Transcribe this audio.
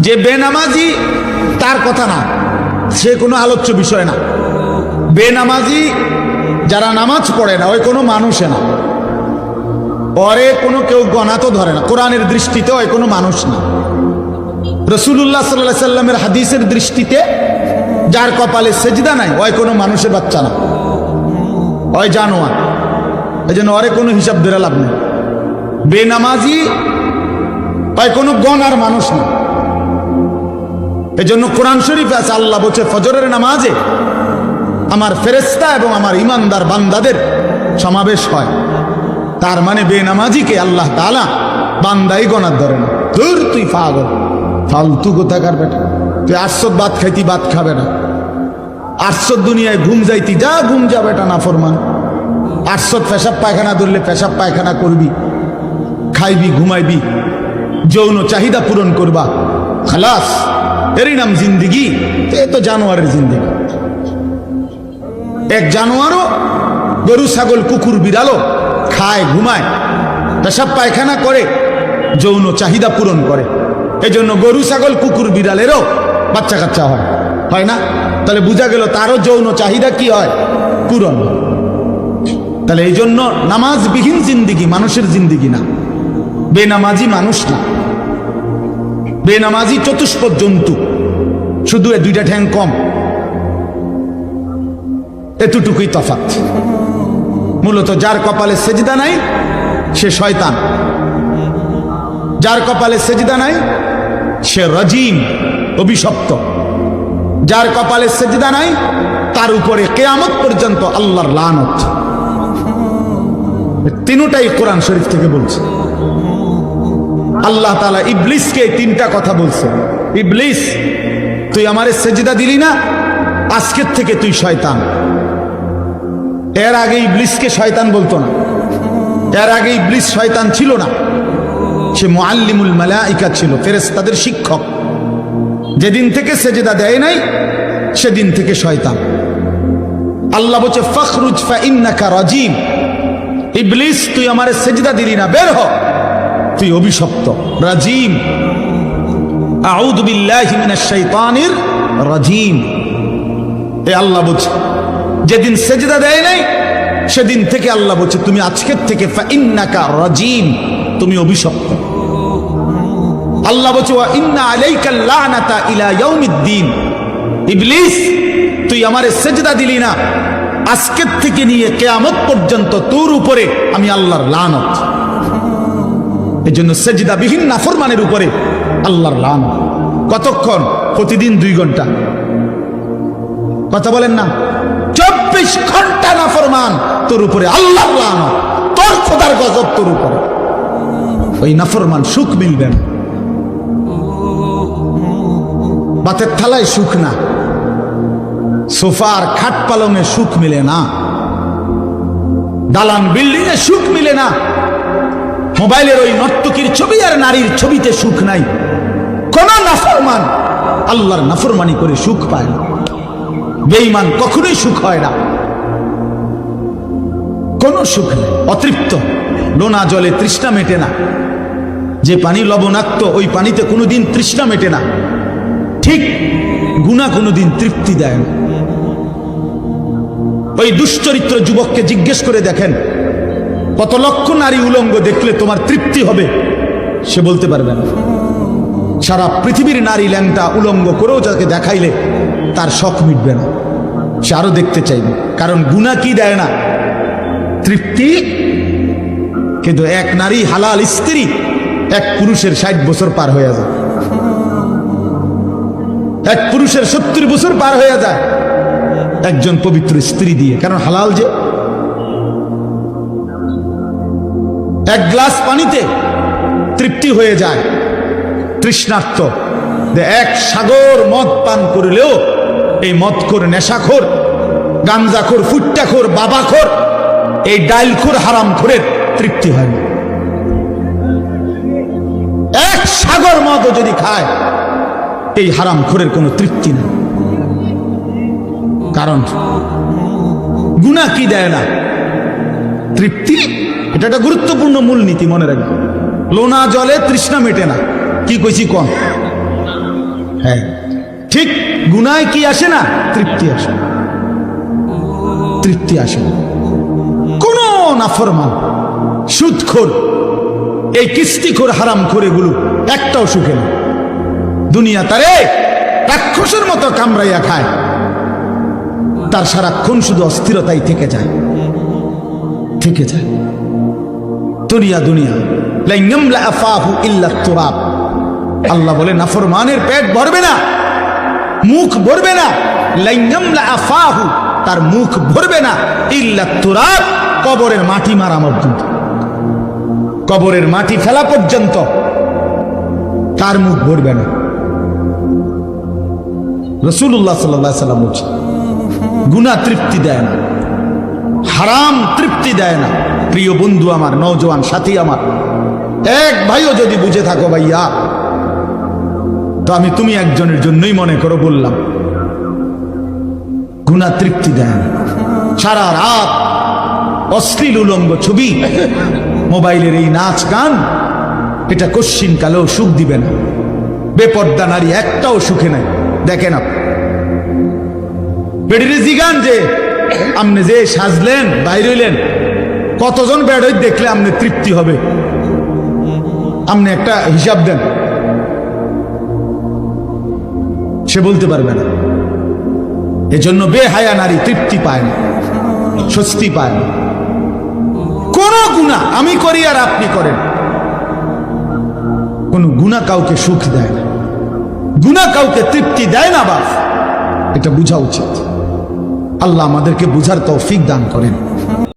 যে বেনামাজি, তার কথা না। সে কোনো আলোচ্য বিষয় না। বেনামাজি যারা নামাজ পড়ে না, ওই কোনো মানুষে না। পরে কোনো কেউ গণা তো ধরে না। কোরআনের দৃষ্টিতে ওই কোনো মানুষ না। রসুল্লাহ সাল্লাহ সাল্লামের হাদিসের দৃষ্টিতে যার কপালে সেজদা নাই, ওই কোনো মানুষের বাচ্চা না। ওই জানোয়ার। এই জন্য ওরে কোনো হিসাব ধরে লাভ নেই। বেনামাজি ওই কোনো গণার মানুষ না। এই জন্য কোরআন শরীফে আছে, আল্লাহ বলছে, ফজরের নামাজে আমার ফেরেস্তা এবং আমার ইমানদার বান্দাদের সমাবেশ হয়। তার মানে বেনামাজিকে আল্লাহ তালা বান্দাই গণার ধরে না। তোর তুই পাগল। ফালতু কোথাকার বেটা। তুই আটশো ভাত খাইতি ভাত খাবে না। আটশো দুনিয়ায় ঘুম যাইতি, যা ঘুম যা বেটা না ফরমান আটশো পেশাব পায়খানা ধরলে পেশাব পায়খানা করবি, খাইবি, ঘুমাইবি, যৌন চাহিদা পূরণ করবা। খালাস। এরই নাম জিন্দিগি। এ তো জানোয়ারের জিন্দিগি। এক জানোয়ারও গরু, ছাগল, কুকুর, বিড়ালও খায়, ঘুমায়, পেশাব পায়খানা করে, যৌন চাহিদা পূরণ করে। এই জন্য গরু, ছাগল, কুকুর, বিড়ালেরও বাচ্চা কাচ্চা হয়। হয় না? তাহলে বোঝা গেল তারও যৌন চাহিদা কি হয়? পূরণ। তাহলে এই জন্য নামাজবিহীন জিন্দিগি মানুষের জিন্দিগি না। বেনামাজি মানুষ না। বেনামাজি চতুষ্পদ জন্তু। শুধু এ দুইটা ঠ্যাং কম। এতটুকুই তফাত মূলত যার কপালে সেজদা নাই, সে শয়তান। যার কপালে সেজদা নাই, সে রজিম, অভিশপ্ত। যার কপালে সেজদা নাই, তার উপরে কেয়ামত পর্যন্ত আল্লাহর লানত। তিনটাই কোরআন শরীফ থেকে বলছে। আল্লাহ তালা ইবলিসকে তিনটা কথা বলছে। ইবলিস, তুই আমারে সেজদা দিলি না? আজকের থেকে তুই শয়তান। এর আগে ইবলিসকে শয়তান বলতো না। এর আগে ইবলিস শয়তান ছিল না। সে মুআল্লিমুল মালাইকা ছিল ফেরেস তাদের শিক্ষক। যেদিন থেকে সেজেদা দেয় নাই, সেদিন থেকে শয়তান। আল্লাহ বলছে, ফখরুজ ফা ইন্নাকা রাজিম। ইবলিস, তুই আমারে সেজদা দিলি না, বের হ। তুই অভিশপ্ত। রাজিম। রাজিম। এ আল্লাহ বলছে, যেদিন সেজদা দেয় নাই, সেদিন থেকে আল্লাহ বলছে, তুমি আজকের থেকে রাজিম তুমি অভিশপ্ত। আল্লাহ বলছে ইন্না আলাইকা ইবলিস, তুই আমারে সেজদা দিলি না। আজকের থেকে নিয়ে কেয়ামত পর্যন্ত তোর উপরে আমি আল্লাহর লানত। এই জন্য সেজদাবিহীন নাফরমানের উপরে আল্লাহর লানত কতক্ষণ? প্রতিদিন দুই ঘণ্টা। কথা বলেন না। চব্বিশ ঘণ্টা নাফরমান তোর উপরে আল্লাহর লানত তোর খোদার গজব তোর উপরে। ওই নাফরমান সুখ মিলবে না। বাতের থালায় সুখ না। সোফার খাট পালঙে সুখ মিলে না। দালান বিল্ডিং এ সুখ মিলে না। মোবাইলের ওই নর্তকীর ছবি আর নারীর ছবিতে সুখ নাই। কোন নাফরমান আল্লাহর নাফরমানি করে সুখ পায় না। বেঈমান কখনোই সুখ হয় না। কোন সুখ নেই, অতৃপ্ত। লোনা জলে তৃষ্ণা মেটে না। যে পানি লবণাক্ত, ওই পানিতে কোনোদিন তৃষ্ণা মেটে না। ঠিক গুণা কোনোদিন তৃপ্তি দেয় না। ওই দুশ্চরিত্র যুবককে জিজ্ঞেস করে দেখেন কত লক্ষ নারী উলঙ্গ দেখলে তোমার তৃপ্তি হবে? সে বলতে পারবে না। সারা পৃথিবীর নারী ল্যাংটা উলঙ্গ করেও যাকে দেখাইলে তার শখ মিটবে না। সে আরও দেখতে চাইবে। কারণ গুণা কি দেয় না? তৃপ্তি? কিন্তু এক নারী হালাল স্ত্রী, এক পুরুষের ষাট বছর পার হয়ে যায়। এক পুরুষের সত্তর বছর পার হয়ে যায়। একজন পবিত্র স্ত্রী দিয়ে। কারণ হালাল যে? এক গ্লাস পানিতে তৃপ্তি হয়ে যায়। তৃষ্ণার্থ এক সাগর মদ পান করলেও এই মদখোর নেশাখোর, গাঞ্জাখোর, ফুট্টাখোর, বাবাখোর, এই ডাইলখোর হারামখোরের তৃপ্তি হয় না। এক সাগর মদও যদি খায়, এই হারাম হারামখোরের কোনো তৃপ্তি নেই। কারণ গুণা কি দেয় না? তৃপ্তি এটা একটা গুরুত্বপূর্ণ মূলনীতি, মনে রাখবে। লোনা জলে তৃষ্ণা মেটে না। কি কইছি কম হ্যাঁ। ঠিক গুনায় কি আসে না? তৃপ্তি আসে তৃপ্তি আসে কোন নাফরমান, সুদখোর, এই কিস্তিখোর হারাম করে গুলো একটাও সুখে না। দুনিয়া তারে রাক্ষসের মতো কামড়াইয়া খায়। তার সারাক্ষণ শুধু অস্থিরতাই থেকে যায়। থেকে যায়। দুনিয়া দুনিয়া। তুরাব। আল্লাহ বলে, নাফরমানের পেট ভরবে না, মুখ ভরবে না। লাইয়াম লা আফাহু, তার মুখ ভরবে না। ইল্লা তুরাব, কবরের মাটি মারা পর্যন্ত। কবরের মাটি ফেলা পর্যন্ত, তার মুখ ভরবে না। রসুল্লাহ সাল্লাহ সাল্লাম বলছে গুণা তৃপ্তি দেয় না, হারাম তৃপ্তি দেয় না। প্রিয় বন্ধু আমার, নওজোয়ান সাথী আমার, এক ভাইও যদি বুঝে থাকো ভাইয়া, তো আমি তুমি একজনের জন্যই মনে করো বললাম, গুণা তৃপ্তি দেন। না সারা রাত অশ্লীল উলঙ্গ ছবি, মোবাইলের এই নাচ গান, এটা কশ্চিন কালেও সুখ দিবে না। বেপর্দা নারী একটাও সুখে নাই। দেখেন আপনি। বেডিরে জিগান যে আপনি যে সাজলেন, বাইর কতজন বেড়ই দেখলে আপনি তৃপ্তি হবে? আপনি একটা হিসাব দেন। সে বলতে পারবে না। এজন্য বেহায়া নারী তৃপ্তি পায় না, স্বস্তি পায় না। কোন গুণা আমি করি আর আপনি করেন। কোন গুণা কাউকে সুখ দেয় না। গুণা কাউকে তৃপ্তি দেয় না বাস এটা বোঝা উচিত। আল্লাহ আমাদেরকে বুঝার তৌফিক দান করেন।